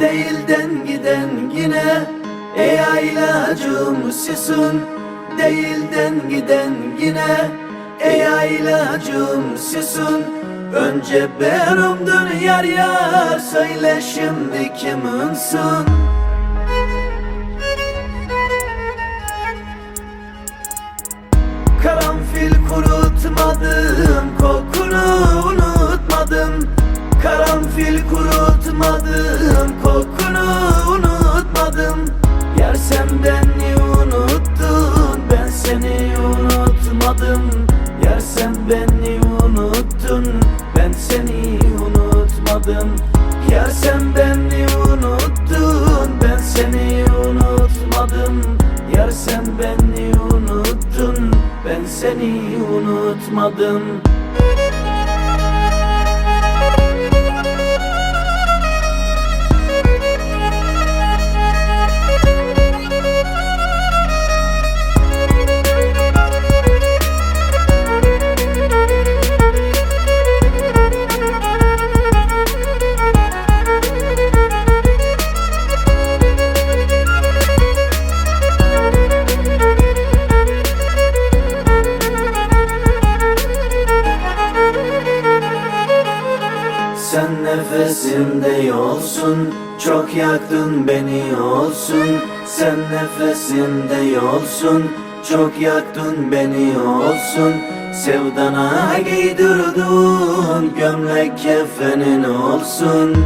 Değilden giden yine Ey aylacım sisun Değilden giden yine Ey aylacım sisun Önce benimdin yar yar Söyle şimdi kiminsin? Karanfil kurutmadım unutmadım Yer sen beni unuttun Ben seni unutmadım. Yer sen beni unuttun Ben seni unutmadım nefesimde yolsun Çok yaktın beni olsun. Sen nefesimde yolsun Çok yaktın beni olsun. Sevdana giydirdin Gömlek kefenin olsun.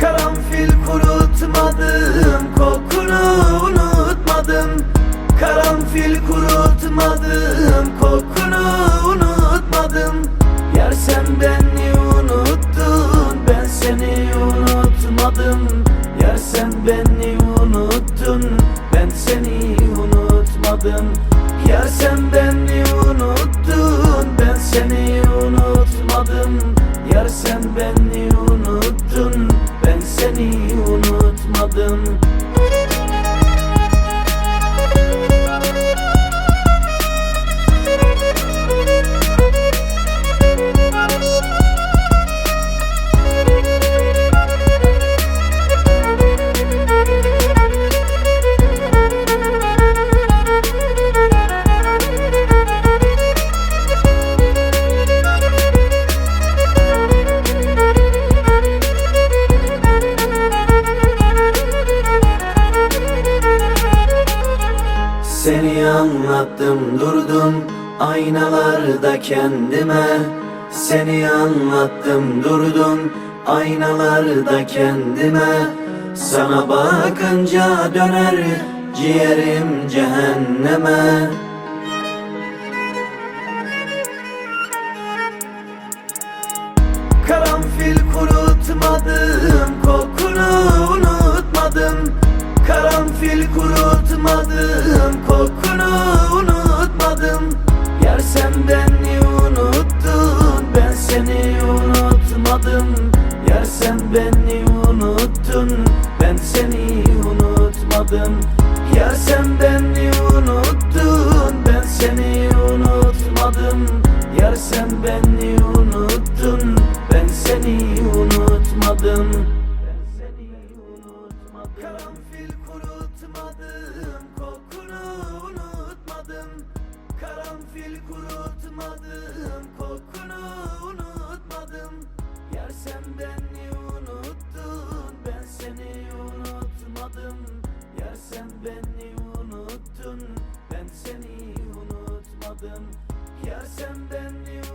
Karanfil kurutmadım Kokunu Yer sen beni unuttun Ben seni unutmadım. Yer sen beni unuttun Seni anlattım durdum aynalarda kendime. Seni anlattım durdum aynalarda kendime. Sana bakınca döner ciğerim cehenneme. Karanfil kurutmadım Kokunu unutmadım. Karanfil kurutmadım Kokunu sen beni unuttun Ben seni unutmadım. Yer sen beni unuttun Ben seni unutmadım. Yer sen beni unuttun Ben seni unutmadım. Ben seni unutmadım. Karanfil kurutmadım Kokunu unutmadım. Karanfil kurutmadım Kokunu unutmadım sen beni unuttun Ben seni unutmadım. Yer sen beni unuttun Ben seni unutmadım. Yer sen beni